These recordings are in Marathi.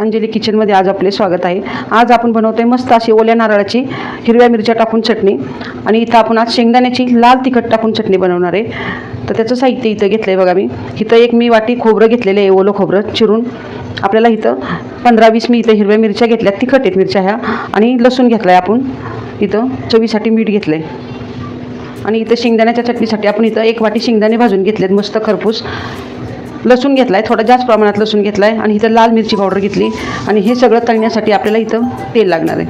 अंजली किचनमध्ये आज आपले स्वागत आहे. आज आपण बनवतोय मस्त अशी ओल्या नारळाची हिरव्या मिरच्या टाकून चटणी. आणि इथं आपण आज शेंगदाण्याची लाल तिखट टाकून चटणी बनवणार आहे. तर त्याचं साहित्य इथं घेतलं आहे बघा मी. इथं एक मी वाटी खोबरं घेतलेलं आहे ओलं खोबरं चिरून. आपल्याला इथं पंधरा वीस मी इथं हिरव्या मिरच्या घेतल्या तिखट आहेत मिरच्या ह्या. आणि लसूण घेतला आहे आपण. इथं चवीसाठी मीठ घेतलं आहे आणि इथं शेंगदाण्याच्या चटणीसाठी आपण इथं एक वाटी शेंगदाणे भाजून घेतलेत मस्त खरपूस. लसूण घेतला आहे थोडा जास्त प्रमाणात लसूण घेतला आहे आणि इथं लाल मिरची पावडर घेतली. आणि हे सगळं तळण्यासाठी आपल्याला इथं तेल लागणार आहे.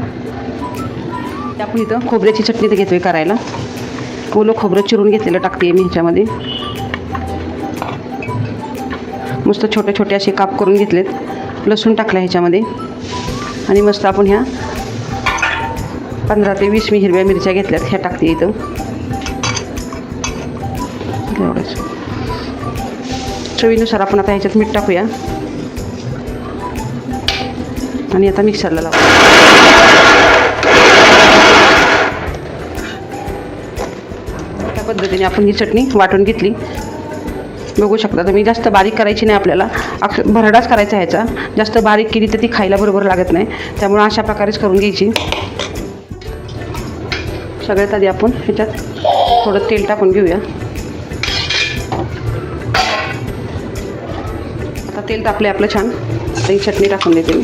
ते आपण इथं खोबऱ्याची चटणी तर घेतो आहे करायला. ओलं खोबरं चिरून घेतलेलं टाकते मी ह्याच्यामध्ये. मस्त छोटे छोटे असे काप करून घेतलेत. लसूण टाकला ह्याच्यामध्ये. आणि मस्त आपण ह्या पंधरा ते वीस मी हिरव्या मिरच्या घेतल्यात ह्या टाकते इथं. एवढंच. चवीनुसार आपण आता ह्याच्यात मीठ टाकूया. आणि आता मिक्सरला लावू. त्या पद्धतीने आपण ही चटणी वाटून घेतली. बघू शकता तुम्ही जास्त बारीक करायची नाही आपल्याला. अक्ष भरडाच करायचा ह्याचा. जास्त बारीक केली तर ती खायला बरोबर लागत नाही. त्यामुळे अशा प्रकारेच करून घ्यायची. सगळ्यात आधी आपण ह्याच्यात थोडं तेल टाकून घेऊया. आता तेल तापले आपलं छान. आता ही चटणी टाकून देते मी.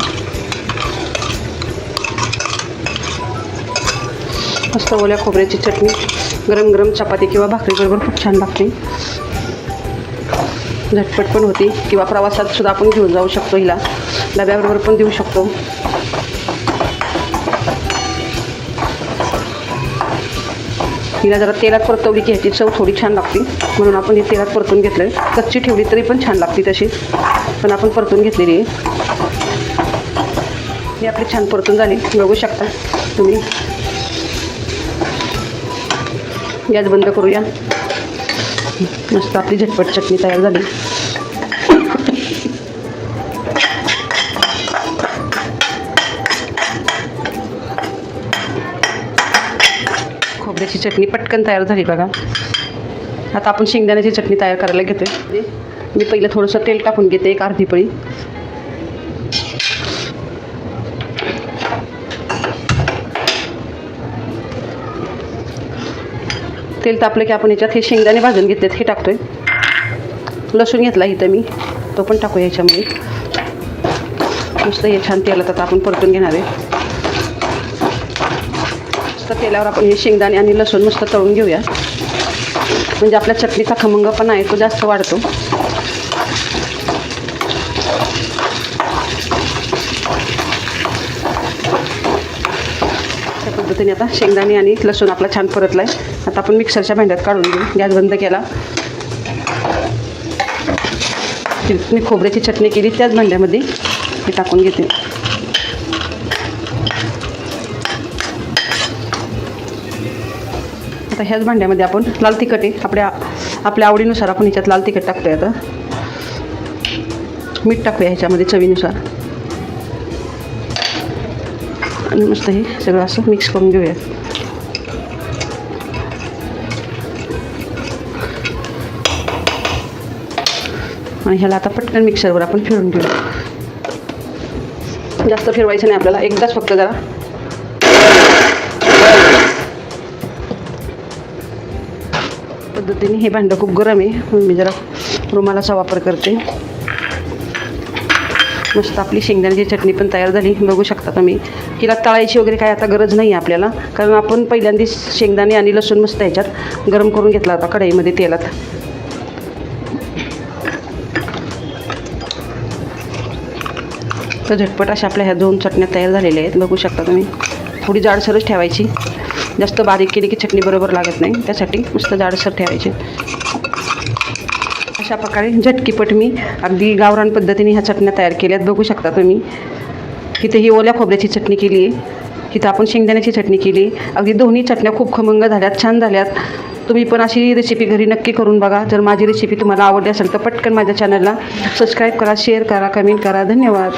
मस्त ओल्या खोबऱ्याची चटणी. गरम गरम चपाती किंवा भाकरीबरोबर खूप छान लागते. झटपट पण होती. किंवा प्रवासात सुद्धा आपण घेऊन जाऊ शकतो हिला. डब्याबरोबर पण देऊ शकतो. हिला जरा तेलात परतवली की ह्याची चव थोडी छान लागते. म्हणून आपण ही तेलात परतून घेतलं आहे कच्ची ठेवली तरी पण छान लागते तशी. पण आपण परतून घेतलेली आहे. ही आपली छान परतून झाली. बघू शकता तुम्ही. गॅस बंद करूया. मस्त आपली झटपट चटणी तयार झाली. खोबऱ्याची चटणी पटकन तयार झाली बघा. आता आपण शेंगदाण्याची चटणी तयार करायला घेतोय. मी पहिलं थोडंसं तेल टाकून घेते एक अर्धी पळी. तेल तापलं की आपण याच्यात हे शेंगदाणे भाजून घेतलेत हे टाकतोय. लसूण घेतला इथं मी तो पण टाकू याच्यामध्ये. मस्त हे छान तेलात आता आपण परतून घेणार आहे. मस्त तेलावर आपण हे शेंगदाणे आणि लसूण मस्त तळून घेऊया. म्हणजे आपल्या चटणीचा खमंगपणा आहे तो जास्त वाढतो. त्या पद्धतीने आता शेंगदाणे आणि लसूण आपला छान परतला आहे आता आपण मिक्सरच्या भांड्यात काढून घेऊ. गॅस बंद केला. मी खोबऱ्याची चटणी केली त्याच भांड्यामध्ये हे टाकून घेते. आता ह्याच भांड्यामध्ये आपण लाल तिखट आहे. आपल्या आपल्या आवडीनुसार आपण ह्याच्यात लाल तिखट टाकतोय आता. मीठ टाकूया ह्याच्यामध्ये चवीनुसार. आणि मस्त हे सगळं असं मिक्स करून घेऊया. आणि ह्याला आता पटकन मिक्सरवर आपण फिरून घेऊ. जास्त फिरवायचं नाही आपल्याला. एकदाच फक्त जरा पद्धतीने हे भांडं खूप गरम आहे. मी जरा रुमालाचा वापर करते. मस्त आपली शेंगदाण्याची चटणी पण तयार झाली. बघू शकता तुम्ही. तिला तळायची वगैरे काय आता गरज नाही आहे आपल्याला. कारण आपण पहिल्यांदा शेंगदाणे आणि लसूण मस्त ह्याच्यात गरम करून घेतला होता कढईमध्ये तेलात. तर झटपट अशा आपल्या ह्या दोन चटण्या तयार झालेल्या आहेत. बघू शकता तुम्ही. थोडी जाडसरच ठेवायची. जास्त बारीक केली की चटणी बरोबर लागत नाही. त्यासाठी नुसतं जाडसर ठेवायचे. अशा प्रकारे झटकीपट मी अगदी गावरान पद्धतीने ह्या चटण्या तयार केल्यात. बघू शकता तुम्ही. इथे ही ओल्या खोबऱ्याची चटणी केली आहे. तिथं आपण शेंगदाण्याची चटणी केली अगदी दोन्ही चटण्या खूप खमंग झाल्यात छान झाल्यात. तुम्ही पण अशी रेसिपी घरी नक्की करून बघा. जर माझी रेसिपी तुम्हाला आवडली असेल तर पटकन माझ्या चॅनलला सबस्क्राईब करा शेअर करा कमेंट करा. धन्यवाद.